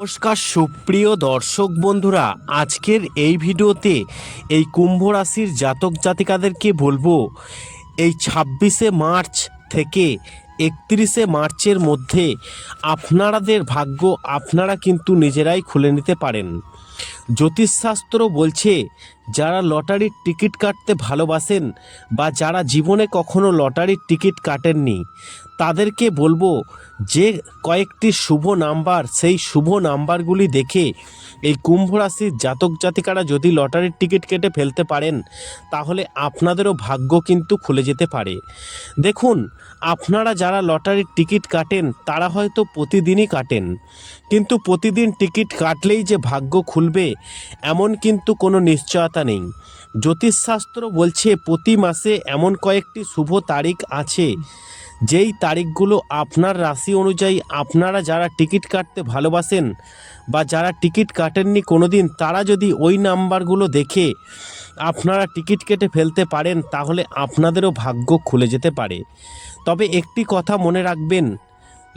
নমস্কার, সুপ্রিয় দর্শক বন্ধুরা, আজকের এই ভিডিওতে এই কুম্ভ রাশির জাতক জাতিকাদেরকে বলব, এই ছাব্বিশে মার্চ থেকে একত্রিশে মার্চের মধ্যে আপনারাদের ভাগ্য আপনারা কিন্তু নিজেরাই খুলে নিতে পারেন। জ্যোতিষশাস্ত্র বলছে, যারা লটারির টিকিট কাটতে ভালোবাসেন বা যারা জীবনে কখনো লটারির টিকিট কাটেননি, তাদেরকে বলব যে কয়েকটি শুভ নাম্বার, সেই শুভ নাম্বারগুলি দেখে এই কুম্ভ রাশির জাতক জাতিকারা যদি লটারির টিকিট কেটে ফেলতে পারেন, তাহলে আপনাদেরও ভাগ্য কিন্তু খুলে যেতে পারে। দেখুন, আপনারা যারা লটারির টিকিট কাটেন, তারা হয়তো প্রতিদিনই কাটেন, কিন্তু প্রতিদিন টিকিট কাটলেই যে ভাগ্য খুলবে এমন কিন্তু কোনো নিশ্চয়তা নেই। জ্যোতিষশাস্ত্র বলছে, প্রতি মাসে এমন কয়েকটি শুভ তারিখ আছে, যেই তারিখগুলো আপনার রাশি অনুযায়ী আপনারা যারা টিকিট কাটতে ভালোবাসেন বা যারা টিকিট কাটেননি কোনো দিন তারা যদি ওই নাম্বারগুলো দেখে আপনারা টিকিট কেটে ফেলতে পারেন, তাহলে আপনাদেরও ভাগ্য খুলে যেতে পারে। তবে একটি কথা মনে রাখবেন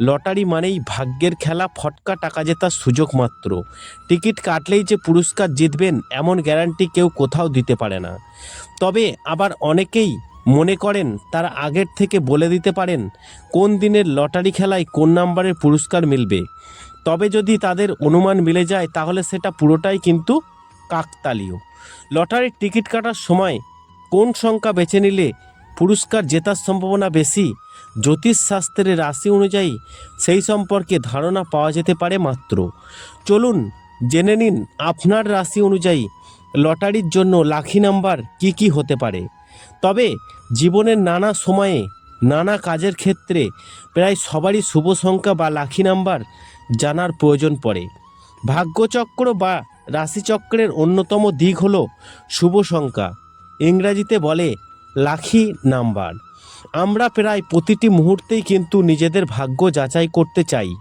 লটারি মানেই ভাগ্যের খেলা, ফটকা, টাকা জেতার সুযোগ মাত্র। টিকিট কাটলেই যে পুরস্কার জিতবেন, এমন গ্যারান্টি কেউ কোথাও দিতে পারে না। তবে আবার অনেকেই মনে করেন, তারা আগের থেকে বলে দিতে পারেন, কোন দিনের লটারি খেলায় কোন নাম্বারের পুরস্কার মিলবে। তবে যদি তাদের অনুমান মিলে যায়, তাহলে সেটা পুরোটাই কিন্তু কাকতালীয়। লটারির টিকিট কাটার সময় কোন সংখ্যা বেছে নিলে পুরস্কার জেতার সম্ভাবনা বেশি জ্যোতিষশাস্ত্রের রাশি অনুযায়ী সেই সম্পর্কে ধারণা পাওয়া যেতে পারে মাত্র। চলুন জেনে নিন আপনার রাশি অনুযায়ী লটারির জন্য লাখি নাম্বার কি কি হতে পারে। তবে জীবনের নানা সময়ে নানা কাজের ক্ষেত্রে প্রায় সবারই শুভ সংখ্যা বা লাখি নাম্বার জানার প্রয়োজন পড়ে। ভাগ্যচক্র বা রাশিচক্রের অন্যতম দিক হল শুভ সংখ্যা। ইংরাজিতে বলে লাখি নাম্বার। আমরা প্রায় প্রতিটি মুহূর্তেই কিন্তু নিজেদের ভাগ্য যাচাই করতে চাই।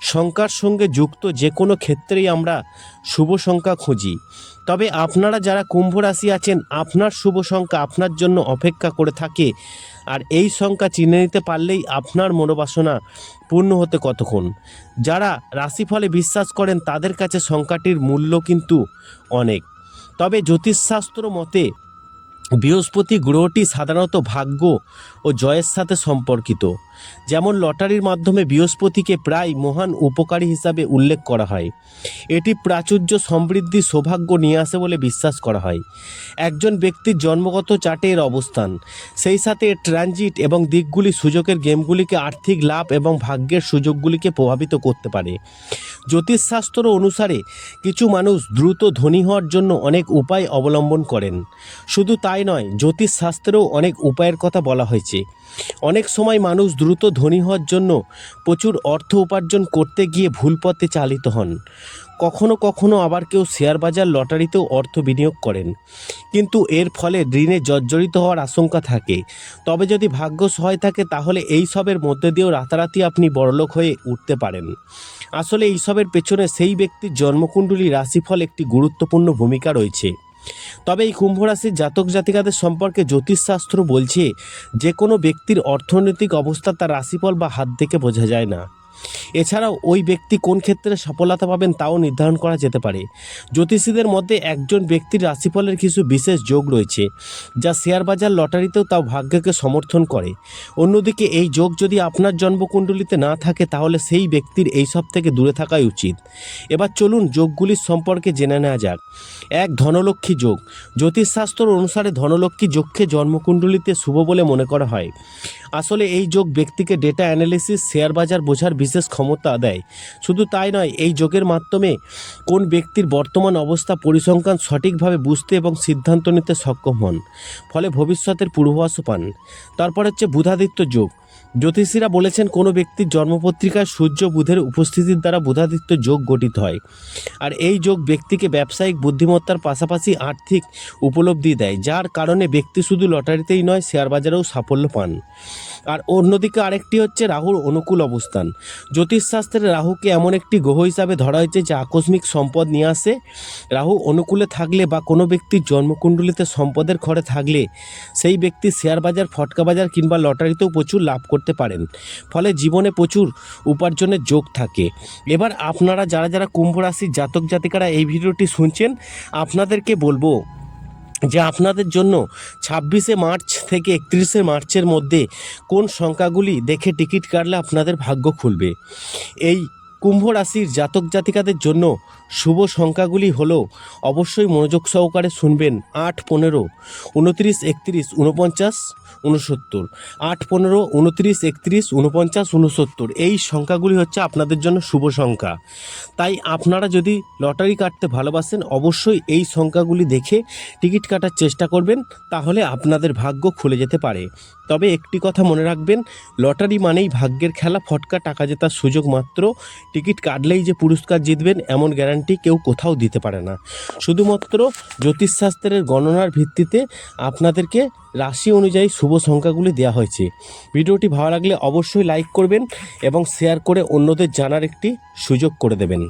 সংখ্যার সঙ্গে যুক্ত যে কোনো ক্ষেত্রেই আমরা শুভ সংখ্যা খুঁজি। তবে আপনারা যারা কুম্ভ রাশি আছেন, আপনার শুভ সংখ্যা আপনার জন্য অপেক্ষা করে থাকে। আর এই সংখ্যা চিনে নিতে পারলেই আপনার মনোবাসনা পূর্ণ হতে কতক্ষণ। যারা রাশিফলে বিশ্বাস করেন, তাদের কাছে সংখ্যাটির মূল্য কিন্তু অনেক। তবে জ্যোতিষশাস্ত্র মতে বৃহস্পতি গ্রহটি সাধারণত ভাগ্য ও জয়ের সাথে সম্পর্কিত। যেমন লটারির মাধ্যমে বৃহস্পতিকে প্রায় মহান উপকারী হিসাবে উল্লেখ করা হয়। এটি প্রাচুর্য সমৃদ্ধি সৌভাগ্য নিয়ে আসে বলে বিশ্বাস করা হয়। একজন ব্যক্তির জন্মগত চার্টে এর অবস্থান। সেই সাথে এর ট্রানজিট এবং দিকগুলি সুযোগের গেমগুলিকে আর্থিক লাভ এবং ভাগ্যের সুযোগগুলিকে প্রভাবিত করতে পারে। জ্যোতিষশাস্ত্র অনুসারে কিছু মানুষ দ্রুত ধনী হওয়ার জন্য অনেক উপায় অবলম্বন করেন। শুধু তাই নয়, জ্যোতিষশাস্ত্রেও অনেক উপায়ের কথা বলা হয়েছে। অনেক সময় মানুষ দ্রুত ধনী হওয়ার জন্য প্রচুর অর্থ উপার্জন করতে গিয়ে ভুল পথে চালিত হন। কখনো কখনো আবার কেউ শেয়ার বাজার লটারিতেও অর্থ বিনিয়োগ করেন। কিন্তু এর ফলে ঋণে জর্জরিত হওয়ার আশঙ্কা থাকে। তবে যদি ভাগ্য সহায় থাকে, তাহলে এই সবের মধ্যে দিয়েও রাতারাতি আপনি বড়লোক হয়ে উঠতে পারেন। আসলে এইসবের পেছনে সেই ব্যক্তির জন্মকুণ্ডলী রাশিফল একটি গুরুত্বপূর্ণ ভূমিকা রয়েছে। তবে এই কুম্ভ রাশির জাতক জাতিকাদের সম্পর্কে জ্যোতিষশাস্ত্র বলছে, যে কোনো ব্যক্তির অর্থনৈতিক অবস্থা তার রাশিফল বা হাত দেখে বোঝা যায় না। এছাড়াও ওই ব্যক্তি কোন ক্ষেত্রে সফলতা পাবেন তাও নির্ধারণ করা যেতে পারে। জ্যোতিষীদের মধ্যে একজন ব্যক্তির রাশিফলের কিছু বিশেষ যোগ রয়েছে, যা শেয়ার বাজার লটারিতেও তাও ভাগ্যকে সমর্থন করে। অন্যদিকে এই যোগ যদি আপনার জন্মকুণ্ডলিতে না থাকে, তাহলে সেই ব্যক্তির এই সব থেকে দূরে থাকাই উচিত। এবার চলুন যোগগুলির সম্পর্কে জেনে নেওয়া যাক। এক, ধনলক্ষ্মী যোগ। জ্যোতিষশাস্ত্র অনুসারে ধনলক্ষ্মী যোগকে জন্মকুণ্ডলিতে শুভ বলে মনে করা হয়। আসলে এই যোগ ব্যক্তিকে ডেটা অ্যানালিসিস শেয়ার বাজার বোঝার বিশেষ ক্ষমতা দেয়। শুধু তাই নয়, এই যোগের মাধ্যমে কোন ব্যক্তির বর্তমান অবস্থা পরিসংখ্যান সঠিকভাবে বুঝতে এবং সিদ্ধান্ত নিতে সক্ষম হন। ফলে ভবিষ্যতের পূর্বাভাসও পান। তারপর হচ্ছে বুধাদিত্য যোগ। জ্যোতিষীরা বলেছেন, কোনো ব্যক্তির জন্মপত্রিকায় সূর্য বুধের উপস্থিতির দ্বারা বুধাদিত্য যোগ গঠিত হয়। আর এই যোগ ব্যক্তিকে ব্যবসায়িক বুদ্ধিমত্তার পাশাপাশি আর্থিক উপলব্ধি দেয়, যার কারণে ব্যক্তি শুধু লটারিতেই নয় শেয়ার বাজারেও সাফল্য পান। আর অন্যদিকে আরেকটি হচ্ছে রাহুর অনুকূল অবস্থান। জ্যোতিষশাস্ত্রে রাহুকে এমন একটি গ্রহ হিসাবে ধরা হয়েছে যে আকস্মিক সম্পদ নিয়ে আসে। রাহু অনুকূলে থাকলে বা কোনো ব্যক্তির জন্মকুণ্ডলিতে সম্পদের ঘরে থাকলে সেই ব্যক্তি শেয়ার বাজার, ফটকা বাজার কিংবা লটারিতেও প্রচুর লাভ করতে পারেন। ফলে জীবনে প্রচুর উপার্জনের যোগ থাকে। এবার আপনারা যারা যারা কুম্ভ রাশির জাতক জাতিকারা এই ভিডিওটি শুনছেন, আপনাদেরকে বলব যে আপনাদের জন্য ছাব্বিশে মার্চ থেকে একত্রিশে মার্চের মধ্যে কোন সংখ্যাগুলি দেখে টিকিট কাটলে আপনাদের ভাগ্য খুলবে? এই কুম্ভ রাশির জাতক জাতিকাদের জন্য শুভ সংখ্যাগুলি হলো, অবশ্যই মনোযোগ সহকারে শুনবেন আট পনেরো, উনত্রিশ একত্রিশ উনপঞ্চাশ উনসত্তর আট পনেরো, উনত্রিশ একত্রিশ উনপঞ্চাশ উনসত্তর এই সংখ্যাগুলি হচ্ছে আপনাদের জন্য শুভ সংখ্যা। তাই আপনারা যদি লটারি কাটতে ভালোবাসেন, অবশ্যই এই সংখ্যাগুলি দেখে টিকিট কাটার চেষ্টা করবেন, তাহলে আপনাদের ভাগ্য খুলে যেতে পারে। তবে একটি কথা মনে রাখবেন, লটারি মানেই ভাগ্যের খেলা, ফটকা, টাকা জেতার সুযোগ মাত্র। টিকিট কাটলেই যে পুরস্কার জিতবেন এমন গ্যারান্টি কেউ কোথাও দিতে পারে না। শুধুমাত্র জ্যোতিষশাস্ত্রের গণনার ভিত্তিতে আপনাদেরকে রাশি অনুযায়ী শুভ সংখ্যাগুলি দেওয়া হয়েছে। ভিডিওটি ভালো লাগলে অবশ্যই লাইক করবেন এবং শেয়ার করে অন্যদের জানার একটি সুযোগ করে দেবেন।